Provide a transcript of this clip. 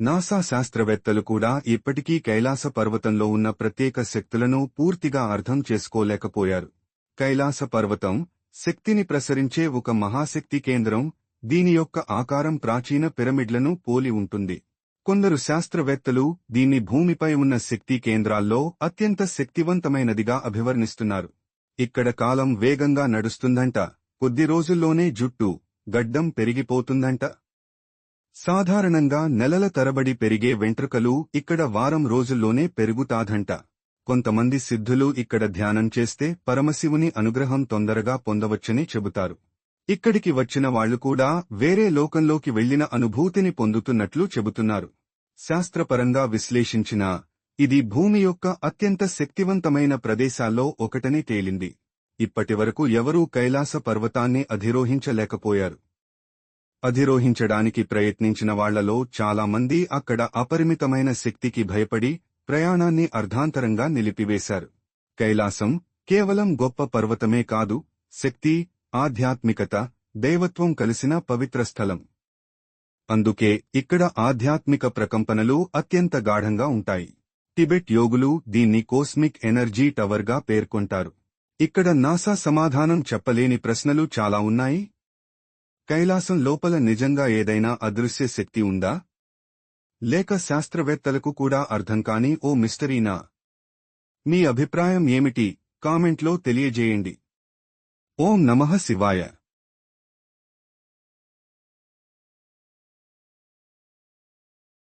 NASA శాస్త్రవేత్తలు కూడా ఇప్పటికీ కైలాస పర్వతంలో ఉన్న ప్రత్యేక శక్తులను పూర్తిగా అర్థం చేసుకోలేకపోయారు. కైలాస పర్వతం శక్తిని ప్రసరించే ఒక మహాశక్తి కేంద్రం దీని యొక్క ఆకారం ప్రాచీన పిరమిడ్లను పోలి ఉంటుంది. కొందరు శాస్త్రవేత్తలు దీన్ని భూమిపై ఉన్న శక్తి కేంద్రాల్లో అత్యంత శక్తివంతమైనదిగా అభివర్ణిస్తున్నారు. ఇక్కడ కాలం వేగంగా నడుస్తుందంట కొద్ది రోజుల్లోనే జుట్టు గడ్డం పెరిగిపోతుందంట. సాధారణంగా నెలల తరబడి పెరిగే వెంట్రుకలు ఇక్కడ వారం రోజుల్లోనే పెరుగుతాదంట. కొంతమంది సిద్ధులు ఇక్కడ ధ్యానం చేస్తే పరమశివుని అనుగ్రహం తొందరగా పొందవచ్చని చెబుతారు. ఇక్కడికి వచ్చిన వాళ్ళు కూడా వేరే లోకంలోకి వెళ్ళిన అనుభూతిని పొందుతున్నట్లు చెబుతున్నారు. శాస్త్రపరంగా విశ్లేషించినా ఇది భూమి యొక్క అత్యంత శక్తివంతమైన ప్రదేశాల్లో ఒకటని తేలింది. ఇప్పటివరకు ఎవరూ కైలాస పర్వతాన్ని అధిరోహించలేకపోయారు. అధిరోహించడానికి ప్రయత్నించిన వాళ్ళలో చాలామంది అక్కడ అపరిమితమైన శక్తికి భయపడి ప్రయాణాన్ని అర్ధాంతరంగా నిలిపివేశారు. కైలాసం కేవలం గొప్ప పర్వతమే కాదు శక్తి ఆధ్యాత్మికత దైవత్వం కలిసిన పవిత్ర స్థలం. అందుకే ఇక్కడ ఆధ్యాత్మిక ప్రకంపనలు అత్యంత గాఢంగా ఉంటాయి. టిబెట్ యోగులు దీన్ని కోస్మిక్ ఎనర్జీ టవర్గా పేర్కొంటారు. ఇక్కడ నాసా సమాధానం చెప్పలేని ప్రశ్నలు చాలా ఉన్నాయి. కైలాసం లోపల నిజంగా ఏదైనా అదృశ్య శక్తి ఉందా? లేక శాస్త్రవేత్తలకు కూడా అర్థం కాని ఓ మిస్టరీనా? మీ అభిప్రాయం ఏమిటి? కామెంట్లో తెలియజేయండి. ఓం నమః శివాయ.